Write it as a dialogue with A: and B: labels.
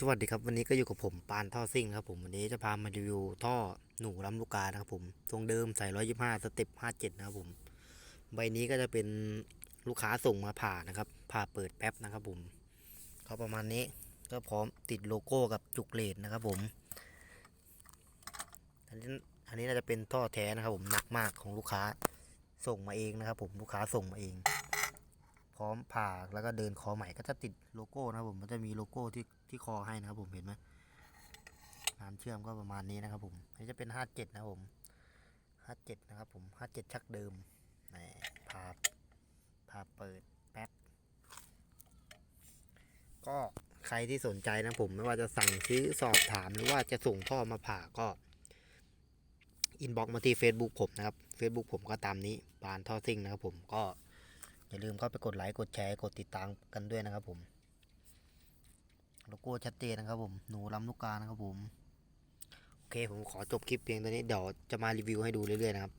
A: สวัสดีครับวันนี้ก็อยู่กับผมปานท่อซิ่งครับผมวันนี้จะพามารีวิวท่อหนูลำลูกกานะครับผมทรงเดิมใส่ร้อยยี่ห้าสเต็ปห้าเจ็ดนะครับผม ใบนี้ก็จะเป็นลูกค้าส่งมาผ่านะครับ ผ่าเปิดแป๊บนะครับผมเขาประมาณนี้ก็พร้อมติดโลโก้กับจุกเลดนะครับผม อันนี้อันนี้น่าจะเป็นท่อแท้นะครับผมหนักมากของลูกค้าส่งมาเองนะครับผมลูกค้าส่งมาเอง พร้อมผ่าแล้วก็เดินคอใหม่ก็จะติดโลโก้นะครับผมมันจะมีโลโก้ที่ที่คอให้นะครับผมเห็นไหมน้ำเชื่อมก็ประมาณนี้นะครับผมอันนี้จะเป็นห้าเจ็ดนะครับผมห้าเจ็ดนะครับผมห้าเจ็ดชักเดิมนี่ผ่าผ่าเปิดแป๊บก็ใครที่สนใจนะผมไม่ว่าจะสั่งซื้อสอบถามหรือว่าจะส่งท่อมาผ่าก็อินบ็อกมาที่ Facebook ผมนะครับ Facebook ผมก็ตามนี้ปานท่อซิ่งนะครับผมก็ อย่าลืมเข้าไปกดไลค์กดแชร์กดติดตามกันด้วยนะครับผมโลโก้ชัดเจนนะครับผมหนูลำลูกกานะครับผม โอเคผมขอจบคลิปเพียงตัวนี้เดี๋ยวจะมารีวิวให้ดูเรื่อยๆนะครับ